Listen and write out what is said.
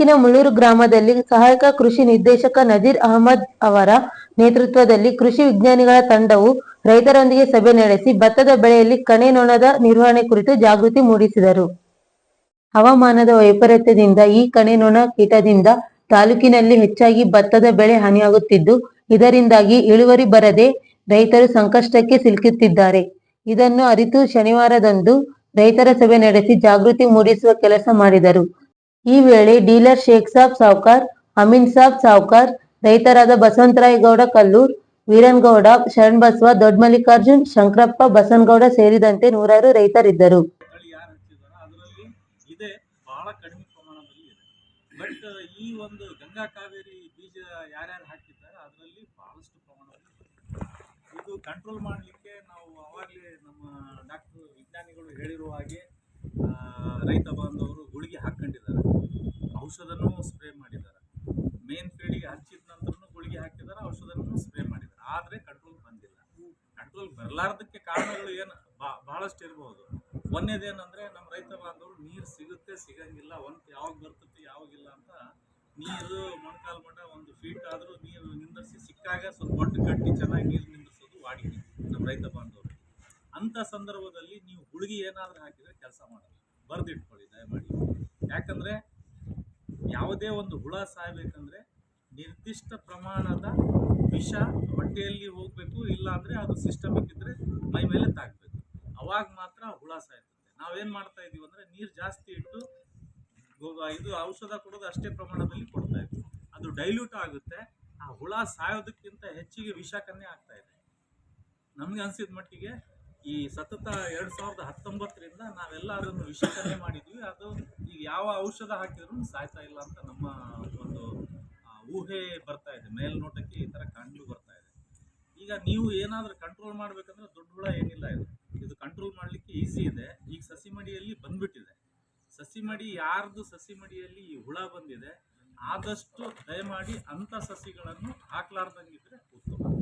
ತಾಲೂಕಿನ ಮುಳ್ಳೂರು ಗ್ರಾಮದಲ್ಲಿ ಸಹಾಯಕ ಕೃಷಿ ನಿರ್ದೇಶಕ ನಜೀರ್ ಅಹಮದ್ ಅವರ ನೇತೃತ್ವದಲ್ಲಿ ಕೃಷಿ ವಿಜ್ಞಾನಿಗಳ ತಂಡವು ರೈತರೊಂದಿಗೆ ಸಭೆ ನಡೆಸಿ ಭತ್ತದ ಬೆಳೆಯಲ್ಲಿ ಕಣೆ ನೊಣದ ನಿರ್ವಹಣೆ ಕುರಿತು ಜಾಗೃತಿ ಮೂಡಿಸಿದರು. ಹವಾಮಾನದ ವೈಪರೀತ್ಯದಿಂದ ಈ ಕಣೆ ನೊಣ ಕೀಟದಿಂದ ತಾಲೂಕಿನಲ್ಲಿ ಹೆಚ್ಚಾಗಿ ಭತ್ತದ ಬೆಳೆ ಹಾನಿಯಾಗುತ್ತಿದ್ದು, ಇದರಿಂದಾಗಿ ಇಳುವರಿ ಬರದೆ ರೈತರು ಸಂಕಷ್ಟಕ್ಕೆ ಸಿಲುಕುತ್ತಿದ್ದಾರೆ. ಇದನ್ನು ಅರಿತು ಶನಿವಾರದಂದು ರೈತರ ಸಭೆ ನಡೆಸಿ ಜಾಗೃತಿ ಮೂಡಿಸುವ ಕೆಲಸ ಮಾಡಿದರು. ಈ ವೇಳೆ ಡೀಲರ್ ಶೇಖ್ ಸಾಬ್ ಸಾವ್ಕಾರ್, ಅಮೀನ್ ಸಾಬ್ ಸಾವ್ಕಾರ್, ರೈತರಾದ ಬಸವಂತರಾಯ್ ಗೌಡ ಕಲ್ಲೂರ್ ವೀರನ್ಗೌಡ ಶರಣಬಸವ ದೊಡ್ಡಮಲ್ಲಿಕಾರ್ಜುನ್ ಶಂಕರಪ್ಪ ಬಸನಗೌಡ ಸೇರಿದಂತೆ ನೂರಾರು ರೈತರಿದ್ದರು. ಕಂಟ್ರೋಲ್ ಮಾಡಲಿಕ್ಕೆ ನಾವು ಅವಾಗಲೇ ನಮ್ಮ ಡಾಕ್ಟರ್, ವಿಜ್ಞಾನಿಗಳು ಹೇಳಿರುವ ಹಾಗೆ ರೈತ ಬಾಂಧವರು ಹಾಕಿದ್ದಾರೆ ಔಷಧವನ್ನು ಸ್ಪ್ರೇ ಮಾಡಿದ್ದಾರೆ. ಆದರೆ ಕಂಟ್ರೋಲ್ ಬಂದಿಲ್ಲ. ಕಂಟ್ರೋಲ್ ಬರಲಾರ್ದಕ್ಕೆ ಕಾರಣಗಳು ಏನು? ಬಹಳಷ್ಟು ಇರಬಹುದು ಒಂದೇದೇನಂದ್ರೆ ನಮ್ಮ ರೈತ ಬಾಂಧವರು, ನೀರು ಸಿಗುತ್ತೆ, ಸಿಗಂಗಿಲ್ಲ. ಒಂದ್ ಯಾವಾಗ ಬರ್ತೈತಿ ಯಾವಾಗಿಲ್ಲ ಅಂತ ನೀರು ಮೊಣಕಾಲು ಮಠ ಒಂದು ಫೀಟ್ ಆದರೂ ನೀರು ನಿಂದಿರಿಸಿ ಸಿಕ್ಕಾಗ ಸ್ವಲ್ಪ ಒಟ್ಟು ಕಟ್ಟಿ ಚೆನ್ನಾಗಿ ನೀರು ನಿಂದಿರಿಸೋದು ವಾಡಿಕೆ ನಮ್ಮ ರೈತ ಬಾಂಧವರು. ಅಂಥ ಸಂದರ್ಭದಲ್ಲಿ ನೀವು ಹುಡುಗಿ ಏನಾದರೂ ಹಾಕಿದ್ರೆ ಕೆಲಸ ಮಾಡಲ್ಲ. ಬರೆದಿಟ್ಕೊಳ್ಳಿ, ದಯಮಾಡಿ. ಯಾಕಂದರೆ ಯಾವುದೇ ಒಂದು ಹುಳ ಸಾಯ್ಬೇಕಂದ್ರೆ ನಿರ್ದಿಷ್ಟ ಪ್ರಮಾಣದ ವಿಷ ಹೊಟ್ಟೆಯಲ್ಲಿ ಹೋಗಬೇಕು ಇಲ್ಲ ಅಂದರೆ ಅದು ಸಿಸ್ಟಮಿಕ್ ಇದ್ದರೆ ಮೈ ಮೇಲೆ ತಾಕಬೇಕು ಅವಾಗ ಮಾತ್ರ ಹುಳ ಸಾಯ್ತದೆ ನಾವೇನು ಮಾಡ್ತಾ ಇದ್ದೀವಿ ಅಂದರೆ ನೀರು ಜಾಸ್ತಿ ಇಟ್ಟು ಇದು ಔಷಧ ಕೊಡೋದು ಅಷ್ಟೇ ಪ್ರಮಾಣದಲ್ಲಿ ಕೊಡ್ತಾ ಇದ್ದೀವಿ ಅದು ಡೈಲ್ಯೂಟ್ ಆಗುತ್ತೆ. ಆ ಹುಳ ಸಾಯೋದಕ್ಕಿಂತ ಹೆಚ್ಚಿಗೆ ವಿಷಕನ್ನೇ ಆಗ್ತಾ ಇದೆ. ನಮಗೆ ಅನ್ಸಿದ ಮಟ್ಟಿಗೆ ಈ ಸತತ ಎರಡು ಸಾವಿರದ ಹತ್ತೊಂಬತ್ತರಿಂದ ನಾವೆಲ್ಲ ಅದನ್ನು ವಿಷಕನ್ನೇ ಮಾಡಿದ್ವಿ. ಅದು ಈಗ ಯಾವ ಔಷಧ ಹಾಕಿದ್ರು ಸಾಯ್ತಾ ಇಲ್ಲ ಅಂತ ನಮ್ಮ ಒಂದು ಊಹೆ ಬರ್ತಾ ಇದೆ, ಮೇಲ್ನೋಟಕ್ಕೆ ಈ ಥರ ಕಂಡು ಬರ್ತಾ ಇದೆ. ಈಗ ನೀವು ಏನಾದರೂ ಕಂಟ್ರೋಲ್ ಮಾಡಬೇಕಂದ್ರೆ ದೊಡ್ಡ ಹುಳ ಏನಿಲ್ಲ ಇದು. ಇದು ಕಂಟ್ರೋಲ್ ಮಾಡಲಿಕ್ಕೆ ಈಸಿ ಇದೆ. ಈಗ ಸಸಿ ಮಡಿಯಲ್ಲಿ ಬಂದ್ಬಿಟ್ಟಿದೆ. ಸಸಿ ಮಡಿ ಯಾರ್ದು ಸಸಿ ಮಡಿಯಲ್ಲಿ ಈ ಹುಳ ಬಂದಿದೆ, ಆದಷ್ಟು ದಯಮಾಡಿ ಅಂಥ ಸಸಿಗಳನ್ನು ಹಾಕ್ಲಾರ್ದಂಗಿದ್ರೆ ಉತ್ತಮ.